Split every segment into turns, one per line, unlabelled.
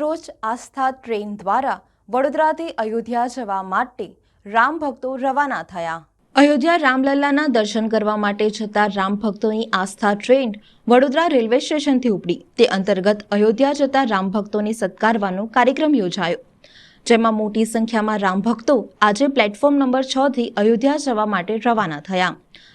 રોજ આસ્થા ટ્રેન દ્વારા વડોદરાથી અયોધ્યા જવા માટે રામ ભક્તો રવાના થયા. અયોધ્યા રામલલ્લાના દર્શન કરવા માટે જતા રામ ભક્તોની આસ્થા ટ્રેન વડોદરા રેલવે સ્ટેશનથી ઉપડી. તે અંતર્ગત અયોધ્યા જતા રામ ભક્તોને સત્કારવાનો કાર્યક્રમ યોજાયો. જેમાં મોટી સંખ્યામાં રામ ભક્તો આજે પ્લેટફોર્મ નંબર છ થી અયોધ્યા જવા માટે રવાના થયા.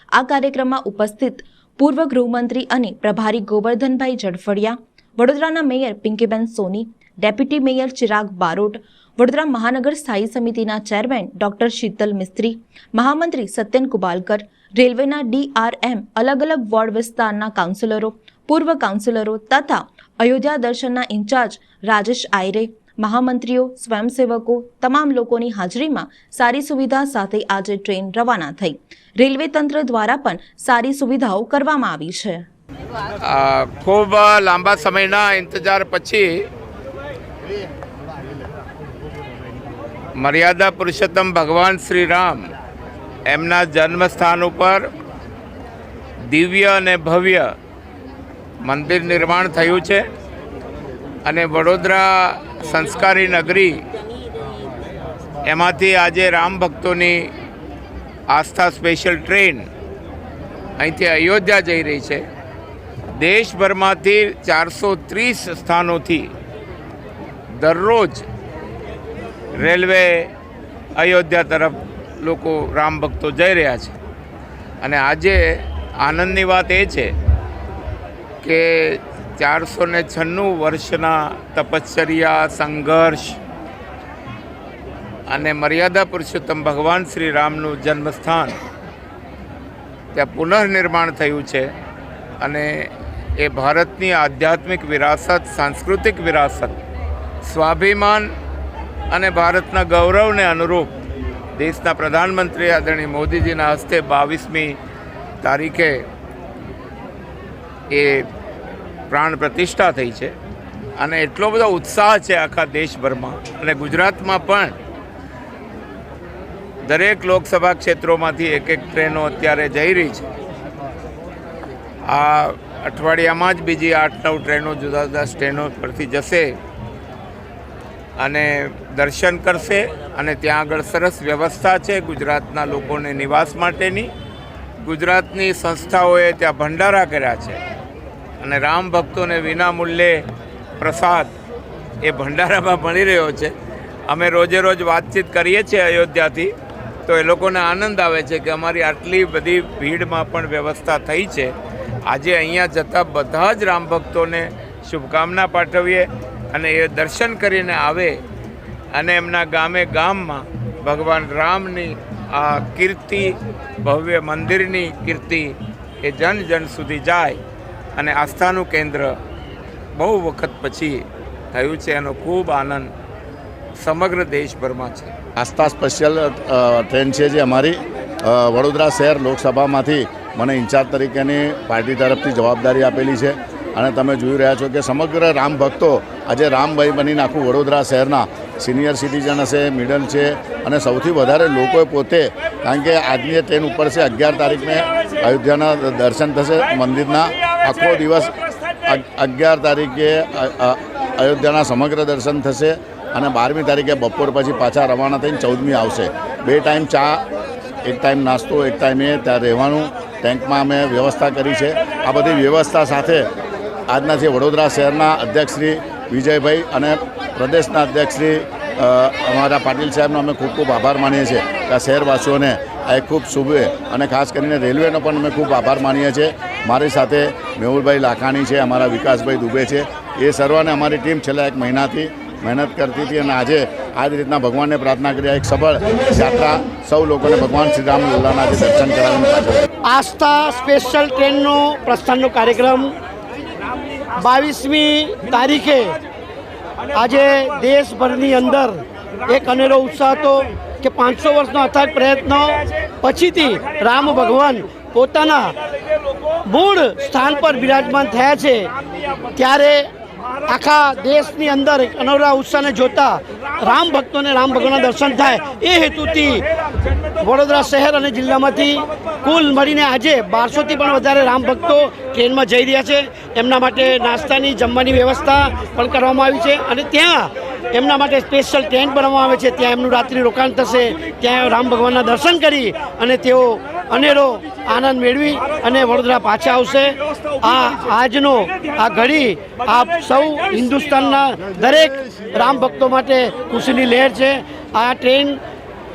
આ કાર્યક્રમમાં ઉપસ્થિત પૂર્વ ગૃહમંત્રી અને પ્રભારી ગોવર્ધનભાઈ જડફડિયા વડોદરાના mayor Pinkiben Soni, deputy mayor Chirag Barot, Vadodara મહાનગર સ્થાયી સમિતિના ચેરમેન ડોક્ટર શીતલ મિસ્ત્રી, મહામંત્રી સત્યન કુબાલકર, રેલવેના ડીઆરએમ અલગ અલગ વોર્ડ વિસ્તારના કાઉન્સિલરો, પૂર્વ કાઉન્સિલરો તથા અયોધ્યા દર્શનના ઇન્ચાર્જ રાજેશ આયરે, મહામંત્રીઓ, સ્વયંસેવકો, તમામ લોકોની હાજરીમાં સારી સુવિધા સાથે આજે ટ્રેન રવાના થઈ. રેલવે તંત્ર દ્વારા પણ સારી સુવિધાઓ કરવામાં આવી છે.
ખૂબ લાંબા સમયના ઇંતજાર પછી મર્યાદા પુરુષોત્તમ ભગવાન શ્રી રામ એમના જન્મસ્થાન ઉપર દિવ્ય અને ભવ્ય મંદિર નિર્માણ થયું છે અને વડોદરા સંસ્કારી નગરી એમાંથી આજે રામ ભક્તોની આસ્થા સ્પેશિયલ ટ્રેન અહીંથી અયોધ્યા જઈ રહી છે. દેશભરમાંથી ચારસો ત્રીસ સ્થાનોથી દરરોજ રેલવે અયોધ્યા તરફ લોકો રામ ભક્તો જઈ રહ્યા છે. અને આજે આનંદની વાત એ છે કે ચારસો ને છન્નું વર્ષના તપશ્ચર્યા, સંઘર્ષ અને મર્યાદા પુરુષોત્તમ ભગવાન શ્રી રામનું જન્મસ્થાન ત્યાં પુનઃનિર્માણ થયું છે. અને એ ભારતની આધ્યાત્મિક વિરાસત, સાંસ્કૃતિક વિરાસત, સ્વાભિમાન અને ભારતના ગૌરવને અનુરૂપ દેશના પ્રધાનમંત્રી આદરણીય મોદીજીના હસ્તે બાવીસમી તારીખે એ પ્રાણ પ્રતિષ્ઠા થઈ છે. અને એટલો બધો ઉત્સાહ છે આખા દેશભરમાં અને ગુજરાતમાં પણ. દરેક લોકસભા ક્ષેત્રોમાંથી એક એક ટ્રેનો અત્યારે જઈ રહી છે. આ અઠવાડિયામાં જ બીજી આઠ નવ ટ્રેનો, જુદા જુદા સ્ટેનો પરથી જશે અને દર્શન કરશે અને ત્યાં આગળ સરસ વ્યવસ્થા છે ગુજરાતના લોકોને નિવાસ માટેની. ગુજરાતની સંસ્થાઓએ ત્યાં ભંડારા કર્યા છે અને રામ ભક્તોને વિનામૂલ્યે પ્રસાદ એ ભંડારામાં મળી રહ્યો છે. અમે રોજે રોજ વાતચીત કરીએ છીએ અયોધ્યાથી, તો એ લોકોને આનંદ આવે છે કે અમારી આટલી બધી ભીડમાં પણ વ્યવસ્થા થઈ છે. આજે અહીંયા જતા બધા જ રામ ભક્તોને શુભકામના પાઠવીએ અને એ દર્શન કરીને આવે અને એમના ગામે ગામમાં ભગવાન રામની આ કીર્તિ, ભવ્ય મંદિરની કીર્તિ એ જન જન સુધી જાય અને આસ્થાનું કેન્દ્ર બહુ વખત પછી થયું છે એનો ખૂબ આનંદ સમગ્ર દેશભરમાં છે.
આસ્થા સ્પેશિયલ ટ્રેન છે જે અમારી વડોદરા શહેર લોકસભામાંથી મને ઇન્ચાર્જ તરીકેની પાર્ટી તરફથી જવાબદારી આપેલી છે અને તમે જોઈ રહ્યા છો કે સમગ્ર રામ ભક્તો આજે રામભાઈ બનીને આખું વડોદરા શહેરના સિનિયર સિટીઝન હશે, મિડલ છે અને સૌથી વધારે લોકોએ પોતે, કારણ કે આજની ટ્રેન ઉપર છે, અગિયાર તારીખને અયોધ્યાના દર્શન થશે, મંદિરના આખો દિવસ અગિયાર તારીખે અયોધ્યાના સમગ્ર દર્શન થશે અને બારમી તારીખે બપોર પછી પાછા રવાના થઈને ચૌદમી આવશે. બે ટાઈમ ચા, એક ટાઈમ નાસ્તો, એક ટાઈમે ત્યાં રહેવાનું ટેન્કમાં અમે વ્યવસ્થા કરી છે. આ બધી વ્યવસ્થા સાથે આજના જે વડોદરા શહેરના અધ્યક્ષ શ્રી વિજયભાઈ અને પ્રદેશના અધ્યક્ષ શ્રી અમારા પાટીલ સાહેબનો અમે ખૂબ ખૂબ આભાર માનીએ છીએ કે આ શહેરવાસીઓને આ ખૂબ શુભે અને ખાસ કરીને રેલવેનો પણ અમે ખૂબ આભાર માનીએ છીએ. મારી સાથે મેહુલભાઈ લાખાણી છે, અમારા વિકાસભાઈ દુબે છે. એ સર્વને અમારી ટીમ છેલ્લા એક મહિનાથી મહેનત કરતી હતી અને આજે આ જ રીતના ભગવાનને પ્રાર્થના કરી એક સફળ યાત્રા સૌ લોકોને ભગવાન શ્રી રામ આજે દર્શન કરાવીને
આસ્થા સ્પેશિયલ ટ્રેનનો પ્રસ્થાનનો કાર્યક્રમ બાવીસમી તારીખે આજે દેશભરની અંદર એક અનેરો ઉત્સાહ હતો કે પાંચસો વર્ષનો અથાગ પ્રયત્નો પછીથી રામ ભગવાન પોતાના મૂળ સ્થાન પર બિરાજમાન થયા છે. ત્યારે આખા દેશની અંદર અનવરા ઉત્સાહને જોતા રામ ભક્તોને રામ ભગવાનના દર્શન થાય એ હેતુથી વડોદરા શહેર અને જિલ્લામાંથી કુલ મળીને આજે બારસોથી પણ વધારે રામ ભક્તો ટ્રેનમાં જઈ રહ્યા છે. એમના માટે નાસ્તાની, જમવાની વ્યવસ્થા પણ કરવામાં આવી છે અને ત્યાં એમના માટે સ્પેશિયલ ટેન્ટ બનાવવામાં આવે છે. ત્યાં એમનું રાત્રિ રોકાણ થશે. ત્યાં રામ ભગવાનના દર્શન કરી અને તેઓ અનેરો આનંદ મેળવી અને વડોદરા પાછા આવશે. આ આજનો આ ઘડી આપ સૌ હિન્દુસ્તાનના દરેક રામ ભક્તો માટે ખુશીની લહેર છે. આ ટ્રેન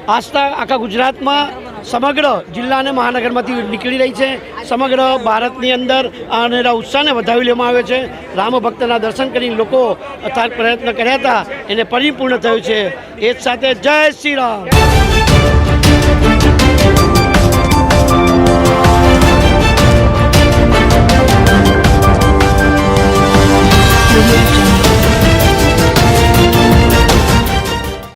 આસ્થા આખા ગુજરાતમાં સમગ્ર જિલ્લા અને મહાનગરમાંથી નીકળી રહી છે. સમગ્ર ભારતની અંદર આ અનેરા ઉત્સાહને વધાવી લેવામાં આવ્યો છે. રામ ભક્તના દર્શન કરીને લોકો અથાગ પ્રયત્ન કર્યા હતા. એને પરિપૂર્ણ થયું છે. એ જ સાથે જય શ્રી રામ.